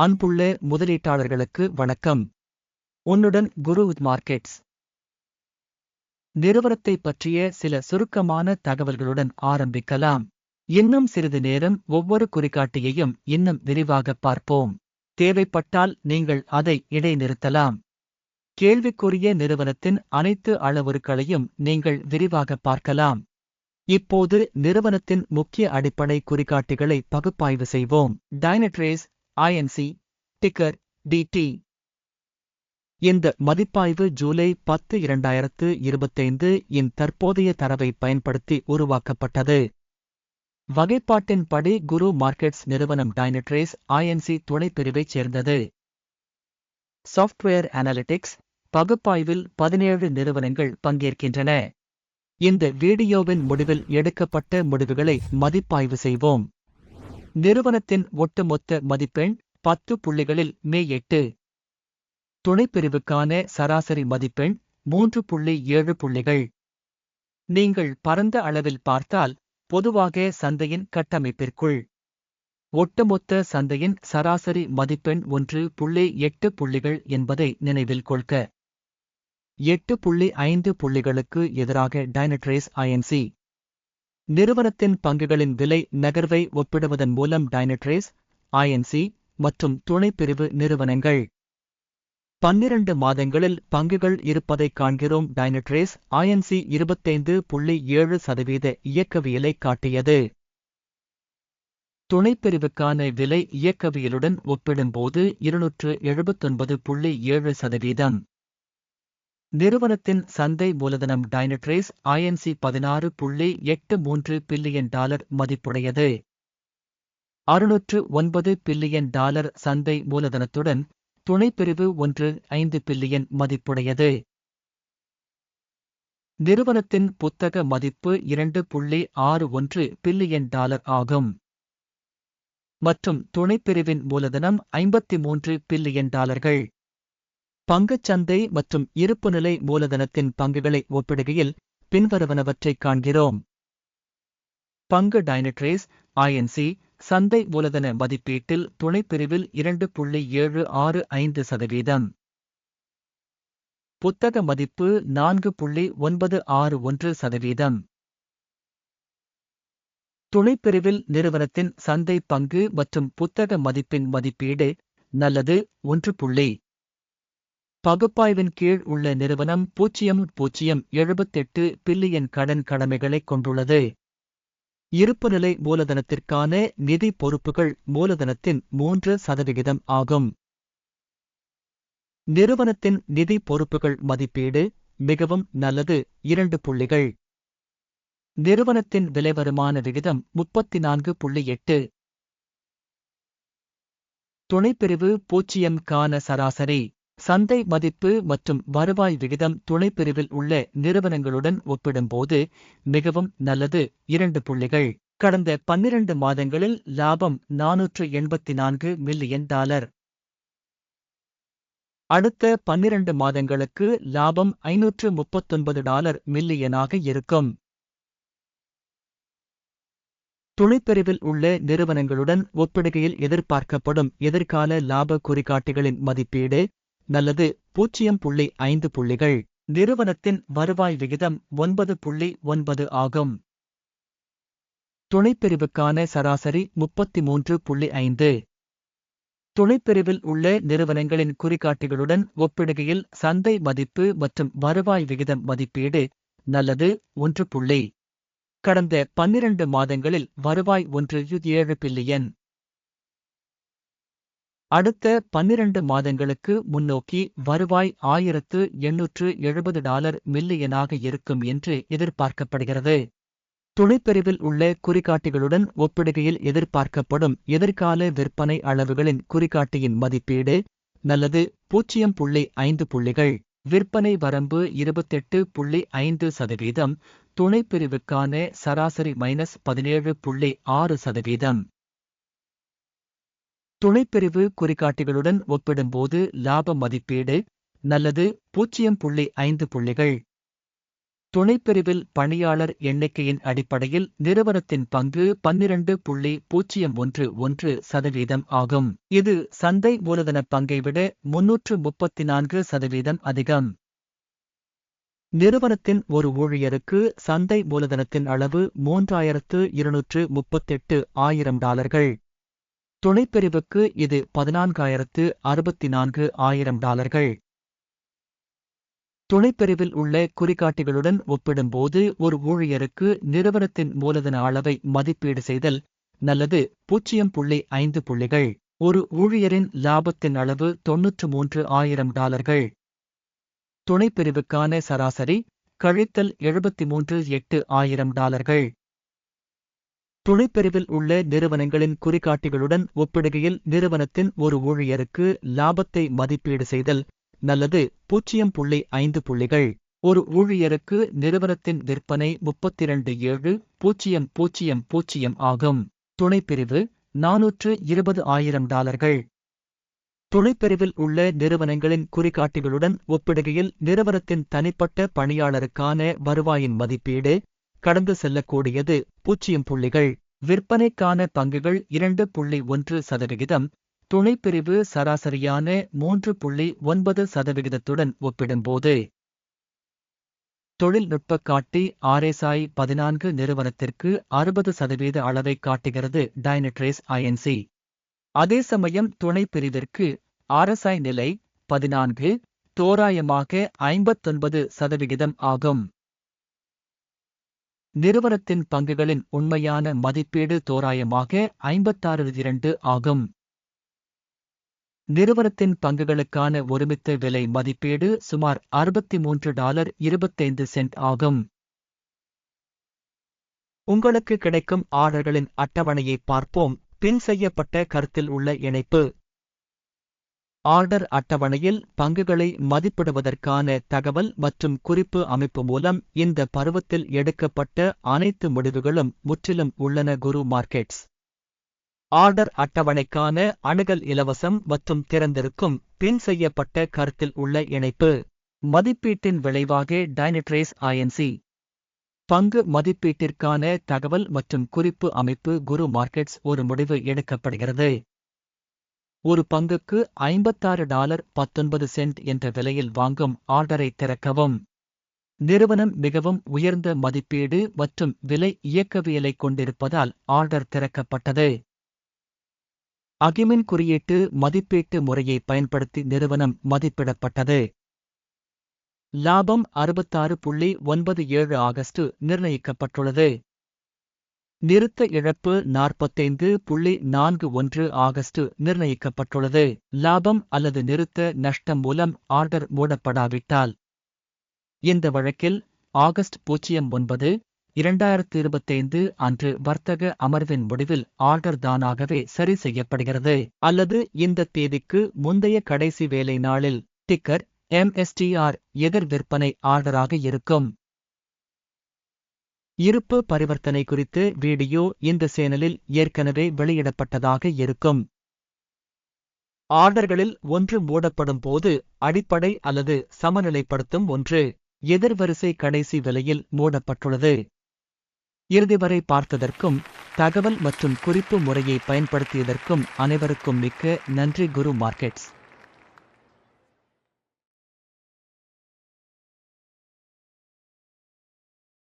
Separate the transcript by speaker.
Speaker 1: அன்புள்ள முதலீட்டாளர்களுக்கு வணக்கம். உன்னுடன் குரு மார்க்கெட்ஸ். நிறுவனத்தை பற்றிய சில சுருக்கமான தகவல்களுடன் ஆரம்பிக்கலாம். இன்னும் சிறிது நேரம் ஒவ்வொரு குறிகாட்டியையும் இன்னும் விரிவாக பார்ப்போம். தேவைப்பட்டால் நீங்கள் அதை இடைநிறுத்தலாம். கேள்விக்குரிய நிறுவனத்தின் அனைத்து அளவுருக்களையும் நீங்கள் விரிவாக பார்க்கலாம். இப்போது நிறுவனத்தின் முக்கிய அடிப்படை குறிகாட்டிகளை பகுப்பாய்வு செய்வோம். டைனட்ரேஸ் ஐஎன்சி டிக்கர் டிடி இந்த மதிப்பாய்வு ஜூலை பத்து இரண்டாயிரத்து இருபத்தைந்து இன் தற்போதைய தரவை பயன்படுத்தி உருவாக்கப்பட்டது. வகைப்பாட்டின்படி குரு மார்க்கெட்ஸ் நிறுவனம் டைனட்ரேஸ் ஐஎன்சி துணைப்பிரிவைச் சேர்ந்தது. சாஃப்ட்வேர் அனலிட்டிக்ஸ் பகுப்பாய்வில் பதினேழு நிறுவனங்கள் பங்கேற்கின்றன. இந்த வீடியோவின் முடிவில் எடுக்கப்பட்ட முடிவுகளை மதிப்பாய்வு செய்வோம். நிறுவனத்தின் ஒட்டுமொத்த மதிப்பெண் பத்து புள்ளிகளில் மே எட்டு. துணைப்பிரிவுக்கான சராசரி மதிப்பெண் மூன்று புள்ளி ஏழு புள்ளிகள். நீங்கள் பரந்த அளவில் பார்த்தால் பொதுவாக சந்தையின் கட்டமைப்பிற்குள். ஒட்டுமொத்த சந்தையின் சராசரி மதிப்பெண் ஒன்று புள்ளி எட்டு புள்ளிகள் என்பதை நினைவில் கொள்க. எட்டு புள்ளி ஐந்து புள்ளிகளுக்கு எதிராக டைனட்ரேஸ் ஐஎன்சி நிறுவனத்தின் பங்குகளின் விலை நகர்வை ஒப்பிடுவதன் மூலம் டைனட்ரேஸ் ஐஎன்சி மற்றும் துணைப்பிரிவு நிறுவனங்கள். பன்னிரண்டு மாதங்களில் பங்குகள் இருப்பதைக் காண்கிறோம் டைனட்ரேஸ் ஐஎன்சி இருபத்தைந்து புள்ளி ஏழு சதவீத இயக்கவியலை காட்டியது. துணைப்பிரிவுக்கான விலை இயக்கவியலுடன் ஒப்பிடும்போது இருநூற்று எழுபத்தொன்பது புள்ளி ஏழு சதவீதம். நிறுவனத்தின் சந்தை மூலதனம் டைனட்ரேஸ் ஐஎன்சி பதினாறு புள்ளி எட்டு மூன்று பில்லியன் டாலர் மதிப்புடையது. அறுநூற்று ஒன்பது பில்லியன் டாலர் சந்தை மூலதனத்துடன் துணைப்பிரிவு ஒன்று ஐந்து பில்லியன் மதிப்புடையது. நிறுவனத்தின் புத்தக மதிப்பு இரண்டு புள்ளி ஆறு ஒன்று பில்லியன் டாலர் ஆகும். மற்றும் துணைப்பிரிவின் மூலதனம் ஐம்பத்தி மூன்று பில்லியன் டாலர்கள். பங்குச்சந்தை மற்றும் இருப்புநிலை மூலதனத்தின் பங்குகளை ஒப்பிடுகையில் பின்வருவனவற்றைக் காண்கிறோம். பங்கு டைனட்ரேஸ் ஐஎன்சி சந்தை மூலதன மதிப்பீட்டில் துணைப்பிரிவில் இரண்டு புள்ளி ஏழு ஆறு ஐந்து சதவீதம். புத்தக மதிப்பு நான்கு புள்ளி ஒன்பது ஆறு ஒன்று சதவீதம். துணைப்பிரிவில் நிறுவனத்தின் சந்தை பங்கு மற்றும் புத்தக மதிப்பின் மதிப்பீடு நல்லது ஒன்று புள்ளி பகுப்பாய்வின் கீழ் உள்ள நிறுவனம் பூஜ்ஜியம் பூஜ்ஜியம் எழுபத்தெட்டு பில்லியன் கடன் கடமைகளைக் கொண்டுள்ளது. இருப்புநிலை மூலதனத்திற்கான நிதி பொறுப்புகள் மூலதனத்தின் மூன்று சதவிகிதம் ஆகும். நிறுவனத்தின் நிதி பொறுப்புகள் மதிப்பீடு மிகவும் நல்லது. இரண்டு புள்ளிகள். நிறுவனத்தின் விலைவருமான விகிதம் முப்பத்தி நான்கு புள்ளி எட்டு. துணைப்பிரிவு பூஜ்ஜியம் கான சராசரி. சந்தை மதிப்பு மற்றும் வருவாய் விகிதம் துணைப்பிரிவில் உள்ள நிறுவனங்களுடன் ஒப்பிடும்போது மிகவும் நல்லது. இரண்டு புள்ளிகள். கடந்த பன்னிரண்டு மாதங்களில் லாபம் நானூற்று எண்பத்தி நான்கு மில்லியன் டாலர். அடுத்த பன்னிரண்டு மாதங்களுக்கு லாபம் ஐநூற்று முப்பத்தொன்பது டாலர் மில்லியனாக இருக்கும். துணைப்பிரிவில் உள்ள நிறுவனங்களுடன் ஒப்பிடுகையில் எதிர்பார்க்கப்படும் எதிர்கால லாப குறிகாட்டிகளின் மதிப்பீடு நல்லது. பூஜ்ஜியம் புள்ளி ஐந்து புள்ளிகள். நிறுவனத்தின் வருவாய் விகிதம் ஒன்பது புள்ளி ஒன்பது ஆகும். துணைப்பிரிவுக்கான சராசரி முப்பத்தி மூன்று புள்ளி ஐந்து. துணைப்பிரிவில் உள்ள நிறுவனங்களின் குறிகாட்டிகளுடன் ஒப்பிடுகையில் சந்தை மதிப்பு மற்றும் வருவாய் விகிதம் மதிப்பீடு நல்லது ஒன்று புள்ளி. கடந்த பன்னிரண்டு மாதங்களில் வருவாய் ஒன்று ஏழு பில்லியன். அடுத்த பன்னிரண்டு மாதங்களுக்கு முன்னோக்கி வருவாய் ஆயிரத்து எண்ணூற்று எழுபது டாலர் மில்லியனாக இருக்கும் என்று எதிர்பார்க்கப்படுகிறது. துணைப்பிரிவில் உள்ள குறிகாட்டிகளுடன் ஒப்பிடுகையில் எதிர்பார்க்கப்படும் எதிர்கால விற்பனை அளவுகளின் குறிகாட்டியின் மதிப்பீடு நல்லது பூஜ்ஜியம் புள்ளி ஐந்து புள்ளிகள். விற்பனை வரம்பு இருபத்தெட்டு புள்ளி ஐந்து சதவீதம். துணைப்பிரிவுக்கான சராசரி மைனஸ் பதினேழு புள்ளி ஆறு சதவீதம். துணைப்பிரிவு குறிகாட்டிகளுடன் ஒப்பிடும்போது லாப மதிப்பீடு நல்லது பூஜ்ஜியம் புள்ளி ஐந்து புள்ளிகள். துணைப்பிரிவில் பணியாளர் எண்ணிக்கையின் அடிப்படையில் நிறுவனத்தின் பங்கு பன்னிரண்டு புள்ளி பூஜ்ஜியம் ஒன்று ஒன்று சதவீதம் ஆகும். இது சந்தை மூலதன பங்கை விட முன்னூற்று முப்பத்தி நான்கு சதவீதம் அதிகம். நிறுவனத்தின் ஒரு ஊழியருக்கு சந்தை மூலதனத்தின் அளவு மூன்றாயிரத்து இருநூற்று முப்பத்தெட்டு ஆயிரம் டாலர்கள். துணைப்பிரிவுக்கு இது பதினான்காயிரத்து அறுபத்தி நான்கு ஆயிரம் டாலர்கள். துணைப்பிரிவில் உள்ள குறிகாட்டிகளுடன் ஒப்பிடும்போது ஒரு ஊழியருக்கு நிறுவனத்தின் மூலதன அளவை மதிப்பீடு செய்தல் நல்லது. பூஜ்ஜியம் புள்ளி ஐந்து புள்ளிகள். ஒரு ஊழியரின் லாபத்தின் அளவு தொன்னூற்று மூன்று ஆயிரம் டாலர்கள். துணைப்பிரிவுக்கான சராசரி கழித்தல் எழுபத்தி மூன்று எட்டு ஆயிரம் டாலர்கள். துணைப்பிரிவில் உள்ள நிறுவனங்களின் குறிகாட்டிகளுடன் ஒப்பிடுகையில் நிறுவனத்தின் ஒரு ஊழியருக்கு லாபத்தை மதிப்பீடு செய்தல் நல்லது. பூஜ்ஜியம் புள்ளி ஐந்து புள்ளிகள். ஒரு ஊழியருக்கு நிறுவனத்தின் விற்பனை முப்பத்திரண்டு ஏழு பூஜ்ஜியம் பூஜ்ஜியம் பூஜ்ஜியம் ஆகும். துணைப்பிரிவு நாநூற்று இருபது ஆயிரம் டாலர்கள். துணைப்பிரிவில் உள்ள நிறுவனங்களின் குறிகாட்டிகளுடன் ஒப்பிடுகையில் நிறுவனத்தின் தனிப்பட்ட பணியாளருக்கான வருவாயின் மதிப்பீடு கடந்து செல்லக்கூடியது பூஜ்ஜியம் புள்ளிகள். விற்பனைக்கான பங்குகள் இரண்டு புள்ளி ஒன்று சதவிகிதம். துணைப்பிரிவு சராசரியான மூன்று புள்ளி ஒன்பது சதவிகிதத்துடன் ஒப்பிடும்போது. தொழில்நுட்ப காட்டி ஆர்எஸ்ஐ பதினான்கு நிறுவனத்திற்கு அறுபது சதவீத அளவை காட்டுகிறது டைனட்ரேஸ் ஐஎன்சி. அதே சமயம் துணைப்பிரிவிற்கு ஆர்எஸ்ஐ நிலை பதினான்கு தோராயமாக ஐம்பத்தொன்பது சதவிகிதம் ஆகும். நிறுவனத்தின் பங்குகளின் உண்மையான மதிப்பீடு தோராயமாக ஐம்பத்தாறு இரண்டு ஆகும். நிறுவனத்தின் பங்குகளுக்கான ஒருமித்த விலை மதிப்பீடு சுமார் அறுபத்தி மூன்று டாலர் இருபத்தைந்து சென்ட் ஆகும். உங்களுக்கு கிடைக்கும் ஆர்டர்களின் அட்டவணையை பார்ப்போம். பின் செய்யப்பட்ட கருத்தில் உள்ள இணைப்பு. ஆர்டர் அட்டவணையில் பங்குகளை மதிப்பிடுவதற்கான தகவல் மற்றும் குறிப்பு அமைப்பு மூலம் இந்த பருவத்தில் எடுக்கப்பட்ட அனைத்து முடிவுகளும் முற்றிலும் உள்ளன குரு மார்க்கெட்ஸ். ஆர்டர் அட்டவணைக்கான அணுகல் இலவசம் மற்றும் திறந்திருக்கும் பின் செய்யப்பட்ட கருத்தில் உள்ள இணைப்பு. மதிப்பீட்டின் விளைவாக டைனட்ரேஸ் ஐஎன்சி பங்கு மதிப்பீட்டிற்கான தகவல் மற்றும் குறிப்பு அமைப்பு குரு மார்க்கெட்ஸ் ஒரு முடிவு எடுக்கப்படுகிறது. ஒரு பங்குக்கு ஐம்பத்தாறு டாலர் பத்தொன்பது சென்ட் என்ற விலையில் வாங்கும் ஆர்டரை திறக்கவும். நிறுவனம் மிகவும் உயர்ந்த மதிப்பீடு மற்றும் விலை இயக்கவியலை கொண்டிருப்பதால் ஆர்டர் திறக்கப்பட்டது. அகிமின் குறியீட்டு மதிப்பீட்டு முறையை பயன்படுத்தி நிறுவனம் மதிப்பிடப்பட்டது. லாபம் அறுபத்தாறு புள்ளி ஒன்பது ஏழு ஆகஸ்ட் நிர்ணயிக்கப்பட்டுள்ளது. நிறுத்த இழப்பு நாற்பத்தைந்து புள்ளி நான்கு ஒன்று ஆகஸ்ட் நிர்ணயிக்கப்பட்டுள்ளது. லாபம் அல்லது நிறுத்த நஷ்டம் மூலம் ஆர்டர் மூடப்படாவிட்டால். இந்த வழக்கில் ஆகஸ்ட் பூஜ்ஜியம் ஒன்பது இரண்டாயிரத்து இருபத்தைந்து அன்று வர்த்தக அமர்வின் முடிவில் ஆர்டர் தானாகவே சரி செய்யப்படுகிறது. அல்லது இந்த தேதிக்கு முந்தைய கடைசி வேலை நாளில் டிக்கர் எம்எஸ்டிஆர் எதிர் விற்பனை ஆர்டராக இருக்கும். இருப்பு பரிவர்த்தனை குறித்து வீடியோ இந்த சேனலில் ஏற்கனவே வெளியிடப்பட்டதாக இருக்கும். ஆர்டர்களில் ஒன்று மூடப்படும் போது அடிப்படை அல்லது சமநிலைப்படுத்தும் ஒன்று எதிர்வரிசை கடைசி விலையில் மூடப்பட்டுள்ளது. இறுதி வரை பார்த்ததற்கும் தகவல் மற்றும் குறிப்பு முறையை பயன்படுத்தியதற்கும் அனைவருக்கும் மிக்க நன்றி குரு மார்க்கெட்ஸ்.